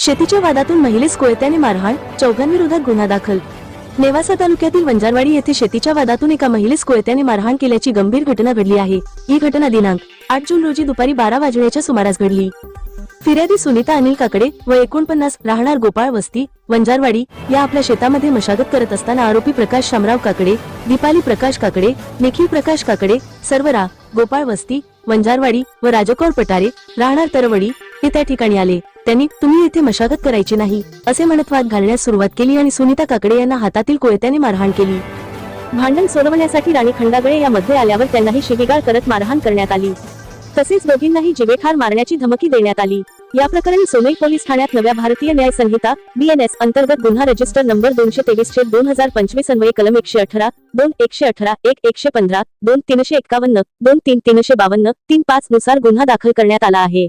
शेतीच्या वादातून महिलेस कोयत्याने मारहाण चौघांविरोधात गुन्हा दाखल. नेवासा तालुक्यातील वंजारवाडी येथे शेतीच्या वादातून एका महिलेस कोयत्याने मारहाण केल्याची गंभीर घटना घडली आहे. ही घटना दिनांक आठ जून रोजी दुपारी बारा वाजण्याच्या सुमारास घडली. फिर्यादी सुनीता अनिल काकडे व एकोणपन्नास राहणार गोपाळ वस्ती वंजारवाडी या आपल्या शेतामध्ये मशागत करत असताना आरोपी प्रकाश शामराव काकडे दीपाली प्रकाश काकडे निखिल प्रकाश काकडे सर्वरा गोपाळ वस्ती वंजारवाडी व राजकौर पटारे राहणार तरवडी हे त्या ठिकाणी आले. त्यांनी तुम्ही येथे मशागत करायची नाही असे म्हणत वाद घालण्यास सुरुवात केली आणि सुनीता काकडे यांना हातातील कोयत्याने मारहाण केली. भांडण सोडवण्यासाठी राणी खंडागळे यामध्ये आल्यावर त्यांनाही शिवीगाळ करत मारहाण करण्यात आली. तसेच दोघींनाही जिवेठार मारण्याची धमकी देण्यात आली. या प्रकरणी सोनई पोलीस ठाण्यात नव्या भारतीय न्याय संहिता बीएनएस अंतर्गत गुन्हा रजिस्टर नंबर दोनशे तेवीस छेद दोन हजार पंचवीस अन्वये कलम एकशे अठरा दोन एकशे अठरा एक एकशे पंधरा दोन तीनशे एक्कावन्न दोन तीन तीनशे बावन्न तीन पाच नुसार गुन्हा दाखल करण्यात आला आहे.